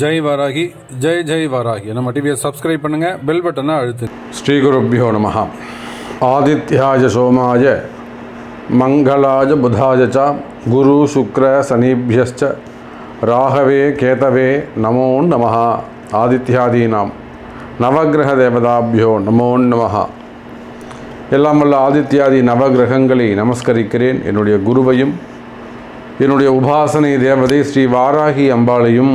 ஜெய் வாராகி ஜெய் ஜெய் வாராகி. நம்ம டிவியை சப்ஸ்கிரைப் பண்ணுங்கள் பெல் பட்டனை அழுத்து. ஸ்ரீகுருப்போ நம ஆதித்யாய சோமாய மங்களாய புதாய ச குரு சுக்ர சனீபியஸ்ச ராகவே கேதவே நமோ நம ஆதித்யாதீனாம். நவகிரக தேவதாபியோ நமோ நம எல்லாம் வல்ல ஆதித்யாதி நவகிரகங்களை நமஸ்கரிக்கிறேன். என்னுடைய குருவையும் என்னுடைய உபாசனை தேவதை ஸ்ரீ வாராகி அம்பாளையும்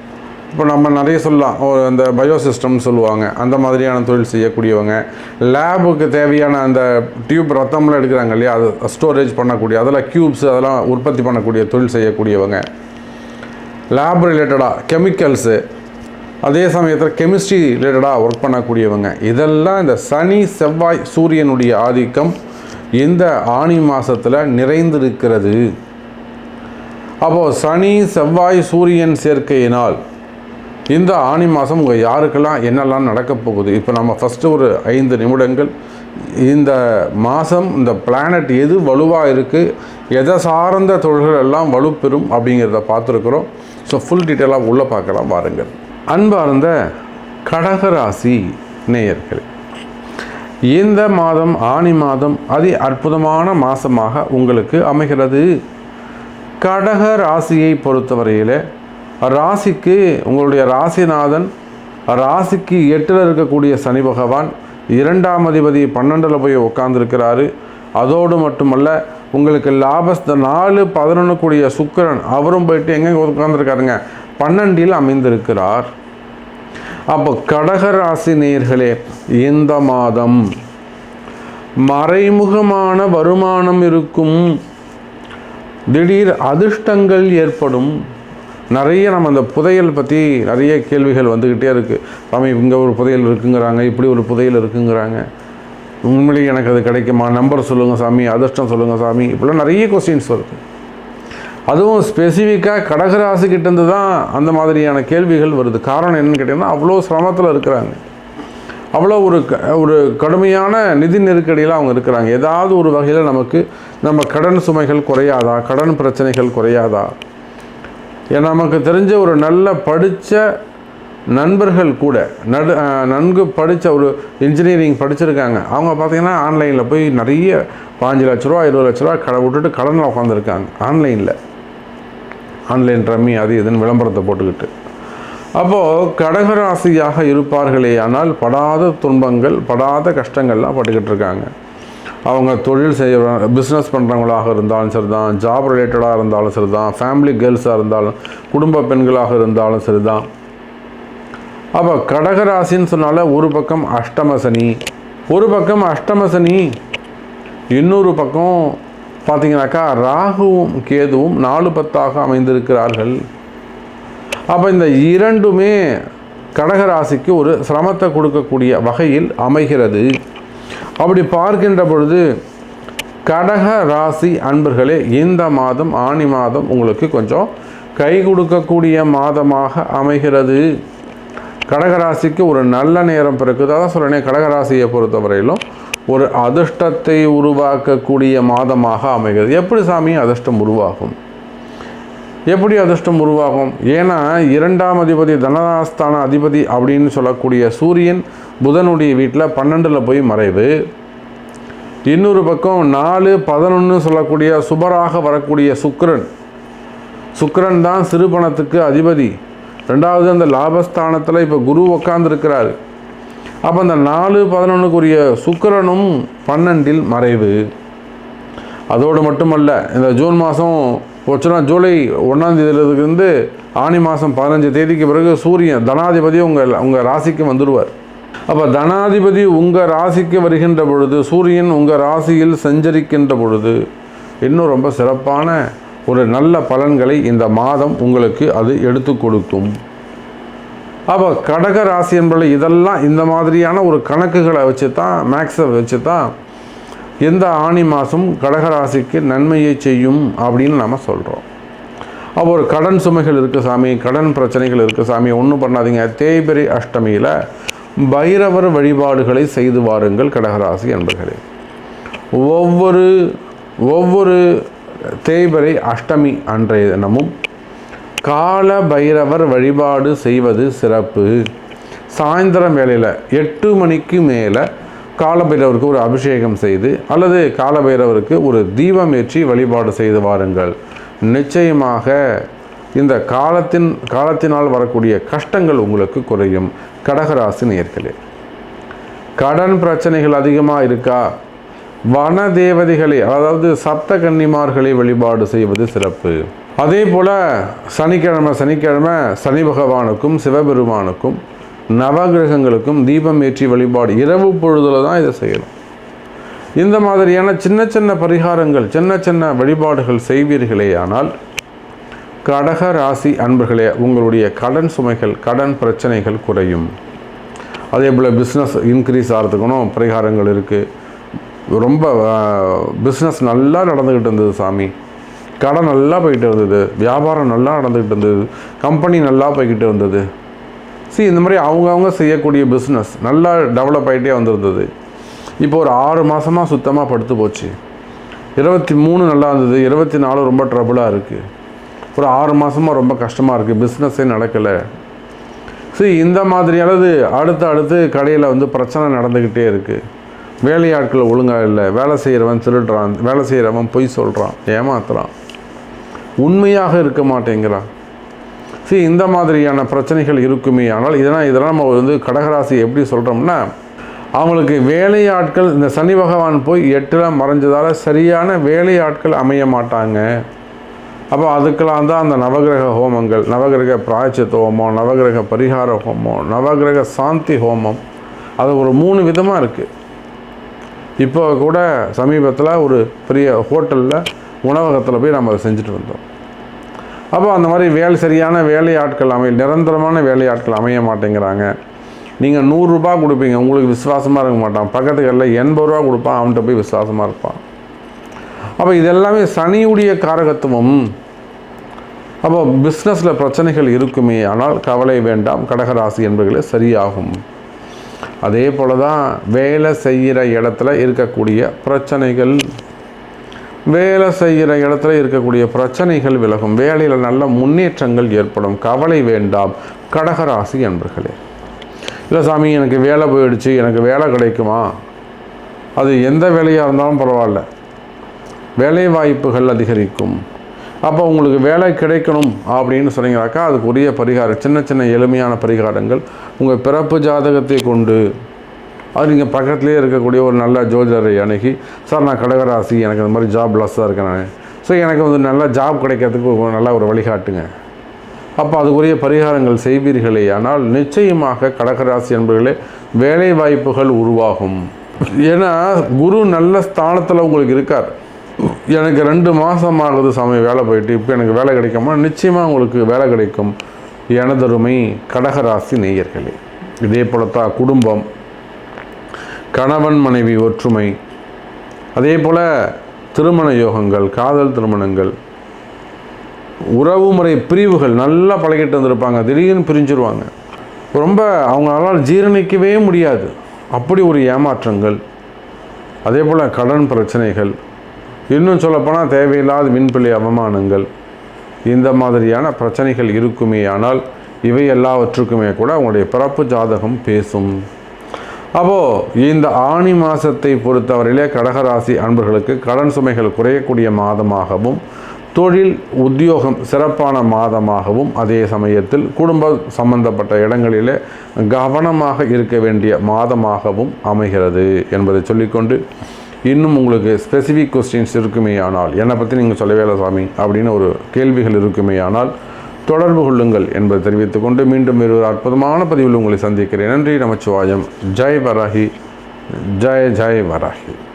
இப்போ நம்ம நிறைய சொல்லலாம். ஒரு அந்த பயோசிஸ்டம்னு சொல்லுவாங்க. அந்த மாதிரியான தொழில் செய்யக்கூடியவங்க. லேபுக்கு தேவையான அந்த டியூப் ரத்தம்லாம் எடுக்கிறாங்க இல்லையா? அது ஸ்டோரேஜ் பண்ணக்கூடிய அதெல்லாம் க்யூப்ஸ் அதெல்லாம் உற்பத்தி பண்ணக்கூடிய தொழில் செய்யக்கூடியவங்க. லேப் ரிலேட்டடாக கெமிக்கல்ஸு அதே சமயத்தில் கெமிஸ்ட்ரி ரிலேட்டடாக ஒர்க் பண்ணக்கூடியவங்க. இதெல்லாம் இந்த சனி செவ்வாய் சூரியனுடைய ஆதிக்கம் இந்த ஆணி மாதத்தில் நிறைந்திருக்கிறது. அப்போது சனி செவ்வாய் சூரியன் சேர்க்கையினால் இந்த ஆணி மாதம் உங்கள் யாருக்கெல்லாம் என்னெல்லாம் நடக்கப் போகுது? இப்போ நம்ம ஃபஸ்ட்டு ஒரு ஐந்து நிமிடங்கள். இந்த மாதம் இந்த பிளானட் எது வலுவாக இருக்குது எதை சார்ந்த தொழில்கள் எல்லாம் வலுப்பெறும் அப்படிங்கிறத பார்த்துருக்குறோம். ஸோ ஃபுல் டீட்டெயிலாக உள்ளே பார்க்கலாம் பாருங்கள் அன்பார்ந்த கடகராசி நேயர்கள் இந்த மாதம் ஆணி மாதம் அதி அற்புதமான மாதமாக உங்களுக்கு அமைகிறது. கடக ராசியை பொறுத்தவரையில் ராசிக்கு உங்களுடைய ராசிநாதன் ராசிக்கு எட்டில் இருக்கக்கூடிய சனி பகவான் இரண்டாம் அதிபதி பன்னெண்டில் போய் உட்காந்துருக்கிறாரு அதோடு மட்டுமல்ல உங்களுக்கு லாபஸ்த நாலு பதினொன்றுக்குரிய சுக்கரன் சுக்கிரன் அவரும் போயிட்டு எங்கே உட்காந்துருக்காருங்க பன்னெண்டில் அமைந்திருக்கிறார். அப்போ கடக ராசி இந்த மாதம் மறைமுகமான வருமானம் இருக்கும். திடீர் அதிர்ஷ்டங்கள் ஏற்படும். நிறைய நம்ம அந்த புதையல் பற்றி நிறைய கேள்விகள் வந்துக்கிட்டே இருக்குது சாமி இங்கே ஒரு புதையல் இருக்குங்கிறாங்க இப்படி ஒரு புதையல் இருக்குங்கிறாங்க. உண்மையிலேயே எனக்கு அது கிடைக்குமா? நம்பர் சொல்லுங்கள் சாமி அதிர்ஷ்டம் சொல்லுங்கள் சாமி. இப்படிலாம் நிறைய கொஸ்டின்ஸ் வருது. அதுவும் ஸ்பெசிஃபிக்காக கடகராசிக்கிட்டேருந்து தான் அந்த மாதிரியான கேள்விகள் வருது. காரணம் என்னன்னு கேட்டிங்கன்னா அவ்வளோ சிரமத்தில் இருக்கிறாங்க. அவ்வளோ ஒரு க ஒரு கடுமையான நிதி நெருக்கடியில் அவங்க இருக்கிறாங்க. ஏதாவது ஒரு வகையில் நமக்கு நம்ம கடன் சுமைகள் குறையாதா? கடன் பிரச்சனைகள் குறையாதா? நமக்கு தெரிஞ்ச ஒரு நல்ல படித்த நண்பர்கள் கூட நடு நன்கு படித்த ஒரு இன்ஜினியரிங் படிச்சிருக்காங்க. அவங்க பார்த்திங்கன்னா ஆன்லைனில் போய் நிறைய பாஞ்சு லட்ச ரூபா இருபது லட்ச ரூபா கடை விட்டுட்டு கடனில் உட்காந்துருக்காங்க ஆன்லைனில் ஆன்லைன் ரம்மி அது இதுன்னு விளம்பரத்தை போட்டுக்கிட்டு. அப்போது கடகராசியாக இருப்பார்களே ஆனால் படாத துன்பங்கள் படாத கஷ்டங்கள்லாம் பட்டுக்கிட்டு இருக்காங்க. அவங்க தொழில் செய்ய பிஸ்னஸ் பண்ணுறவங்களாக இருந்தாலும் சரி தான் ஜாப் ரிலேட்டடாக இருந்தாலும் சரி தான் ஃபேமிலி கேர்ள்ஸாக இருந்தாலும் குடும்ப பெண்களாக இருந்தாலும் சரி தான் அப்போ கடகராசின்னு சொன்னால ஒரு பக்கம் அஷ்டம சனி ஒரு பக்கம் அஷ்டம சனி இன்னொரு பக்கம் பார்த்தீங்கன்னாக்கா ராகுவும் கேதுவும் நாலு பத்தாக அமைந்திருக்கிறார்கள். அப்போ இந்த இரண்டுமே கடகராசிக்கு ஒரு சிரமத்தை கொடுக்கக்கூடிய வகையில் அமைகிறது. அப்படி பார்க்கின்ற பொழுது கடக ராசி அன்பர்களே இந்த மாதம் ஆணி மாதம் உங்களுக்கு கொஞ்சம் கை கொடுக்கக்கூடிய மாதமாக அமைகிறது. கடகராசிக்கு ஒரு நல்ல நேரம் பிறக்குது. அதான் சொல்கிறேனே கடகராசியை பொறுத்தவரையிலும் ஒரு அதிர்ஷ்டத்தை உருவாக்கக்கூடிய மாதமாக அமைகிறது. எப்படி சாமி? அதிர்ஷ்டம் உருவாகும். எப்படி அதிர்ஷ்டம் உருவாகும்? ஏன்னா இரண்டாம் அதிபதி தனதாஸ்தான அதிபதி அப்படின்னு சொல்லக்கூடிய சூரியன் புதனுடைய வீட்டில் பன்னெண்டில் போய் மறைவு. இன்னொரு பக்கம் நாலு பதினொன்று சொல்லக்கூடிய சுபராக வரக்கூடிய சுக்கரன். சுக்கரன் தான் சிறுபணத்துக்கு அதிபதி. ரெண்டாவது அந்த லாபஸ்தானத்தில் இப்போ குரு உக்காந்துருக்கிறார். அப்போ அந்த நாலு பதினொன்றுக்குரிய சுக்கரனும் பன்னெண்டில் மறைவு. அதோடு மட்டுமல்ல இந்த ஜூன் மாதம் போச்சுன்னா ஜூலை ஒன்றாந்தேதியிலிருந்து ஆனி மாதம் பதினஞ்சு தேதிக்கு பிறகு சூரியன் தனாதிபதி உங்கள் உங்கள் ராசிக்கு வந்துடுவார். அப்போ தனாதிபதி உங்கள் ராசிக்கு வருகின்ற பொழுது சூரியன் உங்கள் ராசியில் சஞ்சரிக்கின்ற பொழுது இன்னும் ரொம்ப சிறப்பான ஒரு நல்ல பலன்களை இந்த மாதம் உங்களுக்கு அது எடுத்து கொடுக்கும். அப்போ கடக ராசி என்பது இதெல்லாம் இந்த மாதிரியான ஒரு கணக்குகளை வச்சு தான் மேக்ஸை வச்சு தான் எந்த ஆணி மாதம் கடகராசிக்கு நன்மையை செய்யும் அப்படின்னு நம்ம சொல்கிறோம் அப்போ ஒரு கடன் சுமைகள் இருக்குது சாமி கடன் பிரச்சனைகள் இருக்குது சாமி ஒன்றும் பண்ணாதீங்க. தேய்பெரி அஷ்டமியில் பைரவர் வழிபாடுகளை செய்து வாருங்கள் கடகராசி என்பர்களே ஒவ்வொரு ஒவ்வொரு தேய்பரை அஷ்டமி அன்றைய தினமும் கால பைரவர் வழிபாடு செய்வது சிறப்பு. சாயந்தரம் வேளையில் எட்டு மணிக்கு மேலே காலபைரவருக்கு ஒரு அபிஷேகம் செய்து அல்லது காலபைரவருக்கு ஒரு தீபம் ஏற்றி வழிபாடு செய்து வாருங்கள். நிச்சயமாக இந்த காலத்தின் காலத்தினால் வரக்கூடிய கஷ்டங்கள் உங்களுக்கு குறையும். கடகராசி நேர்களே கடன் பிரச்சனைகள் அதிகமாக இருக்கா? வன தேவதைகளை அதாவது சப்த கன்னிமார்களை வழிபாடு செய்வது சிறப்பு. அதே போல் சனிக்கிழமை சனிக்கிழமை சனி பகவானுக்கும் சிவபெருமானுக்கும் நவகிரகங்களுக்கும் தீபம் ஏற்றி வழிபாடு. இரவு பொழுதுல தான் இதை செய்யணும். இந்த மாதிரியான சின்ன சின்ன பரிகாரங்கள் சின்ன சின்ன வழிபாடுகள் செய்வீர்களே ஆனால் கடக ராசி அன்பர்களே உங்களுடைய கடன் சுமைகள் கடன் பிரச்சனைகள் குறையும். அதே போல் பிஸ்னஸ் இன்க்ரீஸ் ஆகிறதுக்கணும் பரிகாரங்கள் இருக்குது ரொம்ப பிஸ்னஸ் நல்லா நடந்துக்கிட்டு இருந்தது சாமி. கடை நல்லா போய்கிட்டு இருந்தது. வியாபாரம் நல்லா நடந்துக்கிட்டு இருந்தது. கம்பெனி நல்லா போய்கிட்டு இருந்தது. சி இந்த மாதிரி அவங்கவுங்க செய்யக்கூடிய பிஸ்னஸ் நல்லா டெவலப் ஆகிட்டே வந்திருந்தது. இப்போ ஒரு ஆறு மாதமாக சுத்தமாக படுத்து போச்சு. இருபத்தி மூணு நல்லா இருந்தது. இருபத்தி நாலு ரொம்ப ட்ரபுளாக இருக்குது ஒரு ஆறு மாதமாக ரொம்ப கஷ்டமாக இருக்குது பிஸ்னஸே நடக்கலை. ஸோ இந்த மாதிரியானது அடுத்து அடுத்து கடையில் வந்து பிரச்சனை நடந்துக்கிட்டே இருக்குது வேலையாட்கள் ஒழுங்காக இல்லை. வேலை செய்கிறவன் திருடுறான். வேலை செய்கிறவன் பொய் சொல்கிறான் ஏமாத்துறான். உண்மையாக இருக்க மாட்டேங்கிறான். சரி இந்த மாதிரியான பிரச்சனைகள் இருக்குமே. ஆனால் இதெல்லாம் இதெல்லாம் நம்ம வந்து கடகராசி எப்படி சொல்கிறோம்னா அவங்களுக்கு வேலையாட்கள் இந்த சனி பகவான் போய் எட்டில் மறைஞ்சதால் சரியான வேலையாட்கள் அமைய மாட்டாங்க. அப்போ அதுக்கெல்லாம் தான் அந்த நவகிரக ஹோமங்கள் நவகிரக பிராய்ச்சத்து ஹோமம் நவகிரக பரிகார ஹோமம் நவகிரக சாந்தி ஹோமம். அது ஒரு மூணு விதமாக இருக்குது இப்போ கூட சமீபத்தில் ஒரு பெரிய ஹோட்டலில் உணவகத்தில் போய் நம்ம அதை செஞ்சுட்டு வந்தோம். அப்போ அந்த மாதிரி வேலை சரியான வேலையாட்கள் அமைய நிரந்தரமான வேலையாட்கள் அமைய மாட்டேங்கிறாங்க. நீங்கள் நூறுரூபா கொடுப்பீங்க உங்களுக்கு விசுவாசமாக இருக்க மாட்டான். பக்கத்துகளில் எண்பது ரூபா கொடுப்பான் அவன்கிட்ட போய் விசுவாசமாக இருப்பான். அப்போ இது எல்லாமே சனியுடைய காரகத்துவம். அப்போ பிஸ்னஸில் பிரச்சனைகள் இருக்குமே ஆனால் கவலை வேண்டாம். கடகராசி என்பர்களே சரியாகும். அதே போல தான் வேலை செய்கிற இடத்துல இருக்கக்கூடிய பிரச்சனைகள் வேலை செய்கிற இடத்துல இருக்கக்கூடிய பிரச்சனைகள் விலகும். வேலையில் நல்ல முன்னேற்றங்கள் ஏற்படும். கவலை வேண்டாம். கடகராசி என்பர்களே. இல்லை சாமி எனக்கு வேலை போயிடுச்சு எனக்கு வேலை கிடைக்குமா? அது எந்த வேலையாக இருந்தாலும் பரவாயில்ல. வேலை வாய்ப்புகள் அதிகரிக்கும். அப்போ உங்களுக்கு வேலை கிடைக்கணும் அப்படின்னு சொன்னீங்கனாக்கா அதுக்கு உரிய பரிகாரம் சின்ன சின்ன எளிமையான பரிகாரங்கள் உங்கள் பிறப்பு ஜாதகத்தை கொண்டு அது நீங்கள் பக்கத்துலேயே இருக்கக்கூடிய ஒரு நல்ல ஜோதிடரை அணுகி சார் நான் கடகராசி எனக்கு இந்த மாதிரி ஜாப் லாஸாக இருக்கேன் நான். ஸோ எனக்கு வந்து நல்ல ஜாப் கிடைக்கிறதுக்கு நல்ல ஒரு வழிகாட்டுங்க. அப்போ அதுக்குரிய பரிகாரங்கள் செய்வீர்களே ஆனால் நிச்சயமாக கடகராசி என்பர்களே வேலை வாய்ப்புகள் உருவாகும். ஏன்னா குரு நல்ல ஸ்தானத்தில் உங்களுக்கு இருக்கார். எனக்கு ரெண்டு மாதம் ஆகுது சாமி வேலை போயிட்டு. இப்போ எனக்கு வேலை கிடைக்குமா? நிச்சயமாக உங்களுக்கு வேலை கிடைக்கும். எனதருமை கடகராசி நேயர்களே இதே போலத்தான் குடும்பம் கணவன் மனைவி ஒற்றுமை அதே போல் திருமண யோகங்கள் காதல் திருமணங்கள் உறவுமுறை பிரிவுகள் நல்லா பழகிட்டு வந்திருப்பாங்க. திடீர்னு பிரிஞ்சிருவாங்க. ரொம்ப அவங்களால ஜீரணிக்கவே முடியாது. அப்படி ஒரு ஏமாற்றங்கள் அதே போல் கடன் பிரச்சனைகள் இன்னும் சொல்லப்போனால் தேவையில்லாத மின்பிள்ளை அவமானங்கள் இந்த மாதிரியான பிரச்சனைகள் இருக்குமே ஆனால் இவை எல்லாவற்றுக்குமே கூட உங்களுடைய பிறப்பு ஜாதகம் பேசும். அப்போது இந்த ஆணி மாதத்தை பொறுத்தவரையிலே கடகராசி அன்பர்களுக்கு கடன் சுமைகள் குறையக்கூடிய மாதமாகவும் தொழில் உத்தியோகம் சிறப்பான மாதமாகவும் அதே சமயத்தில் குடும்ப சம்பந்தப்பட்ட இடங்களிலே கவனமாக இருக்க வேண்டிய மாதமாகவும் அமைகிறது என்பதை சொல்லிக்கொண்டு இன்னும் உங்களுக்கு ஸ்பெசிஃபிக் கொஸ்டின்ஸ் இருக்குமே ஆனால் என்னை பற்றி நீங்கள் சொல்லவே இல்லை சாமி அப்படின்னு ஒரு கேள்விகள் இருக்குமே ஆனால் தொடர்பு கொள்ளுங்கள் என்பதை தெரிவித்துக்கொண்டு மீண்டும் ஒரு அற்புதமான பதிவில் உங்களை சந்திக்கிறேன். நன்றி நமச்சிவாயம். ஜெய் வராகி. ஜெய ஜெய் வராகி.